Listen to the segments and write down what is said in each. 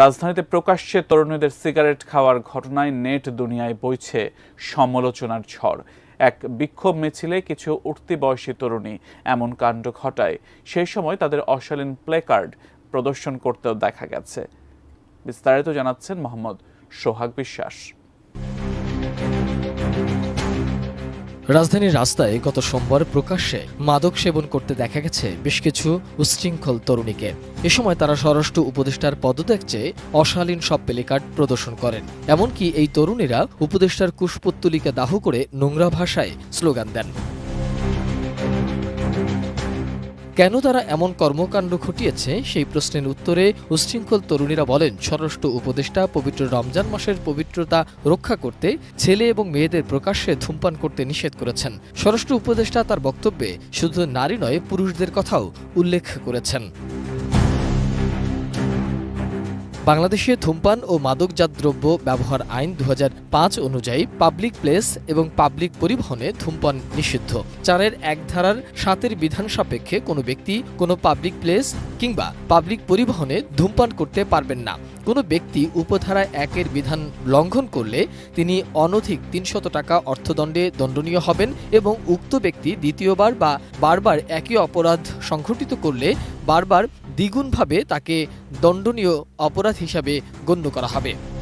রাজধানীতে প্রকাশ্যে তরুণীদের সিগারেট খাওয়ার ঘটনায় নেট দুনিয়ায় বইছে সমালোচনার ঝড়। এক বিক্ষোভ মিছিলে কিছু উঠতি বয়সী তরুণী এমন কাণ্ড ঘটায়। সেই সময় তাদের অশালীন প্লেকার্ড প্রদর্শন করতেও দেখা গেছে। বিস্তারিত জানাচ্ছেন মোহাম্মদ সোহাগ বিশ্বাস। রাজধানীর রাস্তায় গত সোমবার প্রকাশ্যে মাদক সেবন করতে দেখা গেছে বেশ কিছু উচ্ছৃঙ্খল তরুণীকে। এ সময় তারা স্বরাষ্ট্র উপদেষ্টার পদত্যাগ চেয়ে অশালীন সব প্লেকার্ড প্রদর্শন করেন। এমনকি এই তরুণীরা উপদেষ্টার কুশপুত্তলিকা দাহ করে নোংরা ভাষায় স্লোগান দেন। কেন তারা এমন কর্মকাণ্ড ঘটিয়েছে? সেই প্রশ্নের উত্তরে উচ্ছৃঙ্খল তরুণীরা বলেন, স্বরাষ্ট্র উপদেষ্টা পবিত্র রমজান মাসের পবিত্রতা রক্ষা করতে ছেলে এবং মেয়েদের প্রকাশ্যে ধূমপান করতে নিষেধ করেছেন। স্বরাষ্ট্র উপদেষ্টা তার বক্তব্যে শুধু নারী নয়, পুরুষদের কথাও উল্লেখ করেছেন। বাংলাদেশে ধূমপান ও মাদকজাত দ্রব্য ব্যবহার আইন দু হাজার অনুযায়ী পাবলিক প্লেস এবং পাবলিক পরিবহনে ধূমপান নিষিদ্ধ। চারের এক ধারার সাতের বিধান সাপেক্ষে কোনো ব্যক্তি কোনো পাবলিক প্লেস কিংবা পাবলিক পরিবহনে ধূমপান করতে পারবেন না। কোনো ব্যক্তি উপধারা একের বিধান লঙ্ঘন করলে তিনি অনধিক তিনশত টাকা অর্থদণ্ডে দণ্ডনীয় হবেন এবং উক্ত ব্যক্তি দ্বিতীয়বার বা বারবার একই অপরাধ সংঘটিত করলে বারবার দ্বিগুণভাবে তাকে দণ্ডনীয় অপরাধ হিসাবে গণ্য করা হবে।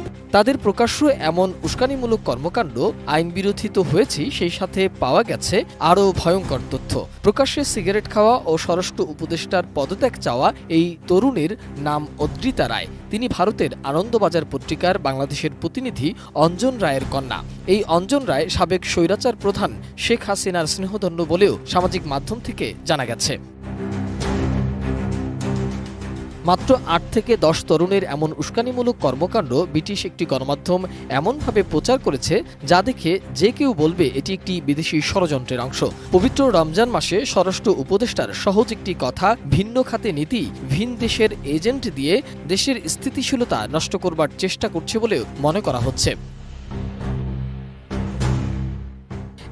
তাদের প্রকাশ্য এমন উস্কানিমূলক কর্মকাণ্ড আইন বিরোধী তো হয়েছেই, সেই সাথে পাওয়া গেছে আরও ভয়ঙ্কর তথ্য। প্রকাশ্যে সিগারেট খাওয়া ও স্বরাষ্ট্র উপদেষ্টার পদত্যাগ চাওয়া এই তরুণীর নাম অদ্রিতা রায়। তিনি ভারতের আনন্দবাজার পত্রিকার বাংলাদেশের প্রতিনিধি অঞ্জন রায়ের কন্যা। এই অঞ্জন রায় সাবেক স্বৈরাচার প্রধান শেখ হাসিনার স্নেহধন্য বলেও সামাজিক মাধ্যম থেকে জানা গেছে। মাত্র আট থেকে দশ তরুণের এমন উস্কানিমূলক কর্মকাণ্ড ব্রিটিশ একটি গণমাধ্যম এমনভাবে প্রচার করেছে যা দেখে যে কেউ বলবে এটি একটি বিদেশি ষড়যন্ত্রের অংশ। পবিত্র রমজান মাসে স্বরাষ্ট্র উপদেষ্টার সহজ একটি কথা, ভিন্ন খাতে নীতি, ভিন দেশের এজেন্ট দিয়ে দেশের স্থিতিশীলতা নষ্ট করবার চেষ্টা করছে বলেও মনে করা হচ্ছে।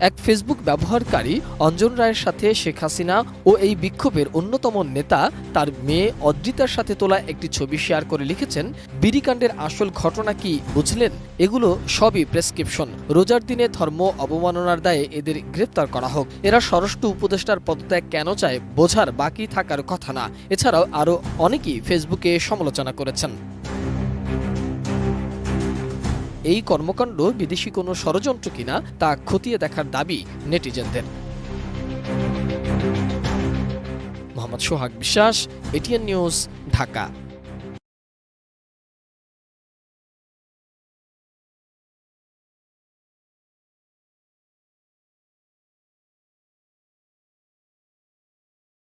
এক ফেসবুক ব্যবহারকারী অঞ্জন রায়ের সাথে শেখ হাসিনা ও এই বিক্ষোভের অন্যতম নেতা তার মেয়ে অদ্রিতার সাথে তোলা একটি ছবি শেয়ার করে লিখেছেন বিড়িকাণ্ডের আসল ঘটনা কি বুঝলেন? এগুলো সবই প্রেসক্রিপশন। রোজার দিনে ধর্ম অবমাননার দায়ে এদের গ্রেপ্তার করা হোক। এরা স্বরাষ্ট্র উপদেষ্টার পদত্যাগ কেন চায় বোঝার বাকি থাকার কথা না। এছাড়াও আরও অনেকেই ফেসবুকে সমালোচনা করেছেন। এই কর্মকাণ্ড বিদেশি কোনো ষড়যন্ত্র কিনা তা খতিয়ে দেখার দাবি নেটিজেনদের। মোহাম্মদ সোহাগ বিশ্বাস, এটিএন নিউজ, ঢাকা।